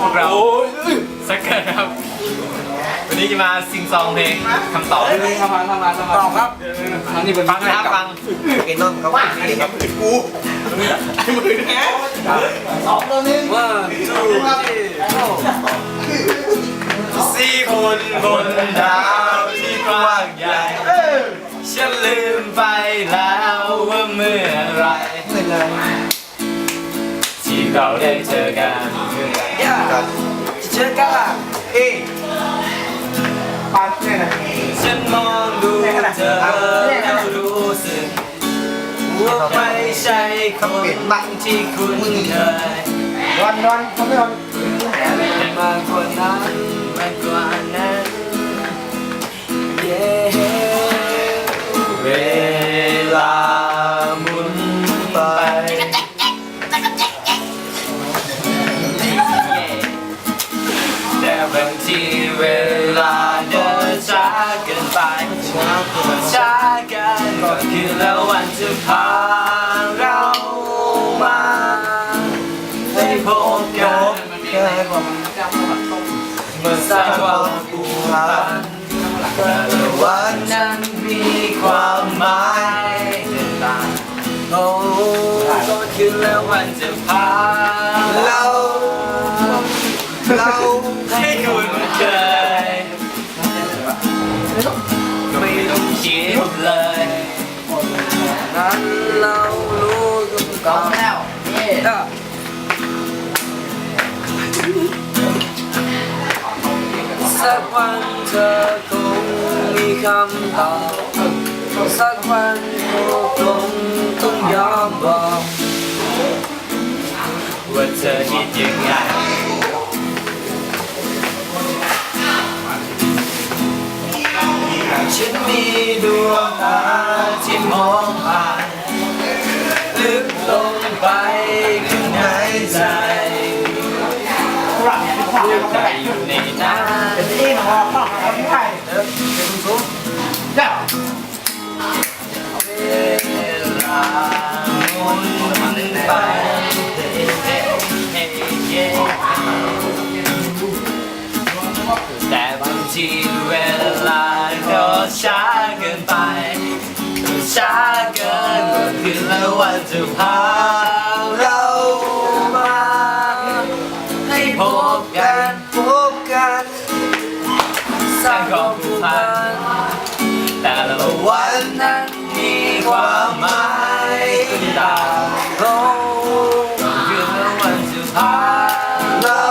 พวกเราสักเกิดครับ วันนี้จะมาซิงซองเพลงคำตอบทำมาทำมาทำมาตอบครับอันนี้เป็นฟังนะครับฟังเกนนอนเขาว่าที่ครับกูไอ้มือแท้สองตัวนึงว่าสี่คนบนดาวที่กว้างใหญ่ฉันลืมไปแล้วว่าเมื่อไรเงินเลยที่เราได้เจอกัน ย่าเจอกันเอ้ปาเนี่ยนะฉันมองดูเธอแล้วรู้สึกว่าไม่ใช่คนที่คุ้นเคยนอนนอนเขาไม่นอนมากกว่านั้นมางที่เวลาเดินช้าเกินไปช้ากันก็คือแล้ววันจะพาเรามาได้พบกันเมื่อสร้างความผูกพันแต่ละวันนั้นมีความหมายต่างโอ้ก็คือแล้ววันจะพาเราเรา เรารู้กันก่อนแล้วนี่สักวันเธอคงมีคำตอบสักวันเธอคงต้องยอมบอกว่าเธอคิดยังไงฉันมีดวงตา ในใจใจอยู่ในนั้นที่หอข้าวเขาที่ไทยย่าเวลาหมุนไปแต่บางทีเวลาก็ช้าเกินไปช้าเกินกว่าคืนและวันจะพาเบกันพบกันสร้างความผูกพันแต่ละวันนั้นมีความหมายต่างโอ้คือแล้ววันจะพายเรา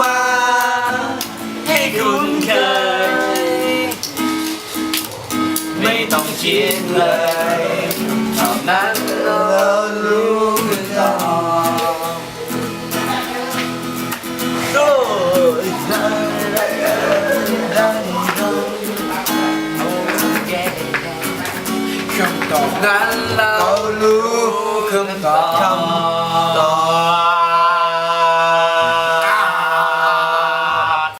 มาให้คุ้นเคย ไม่ต้องคิดเลยเท่านั้นเราเร ตอบนั้นเรารู้คำตอบ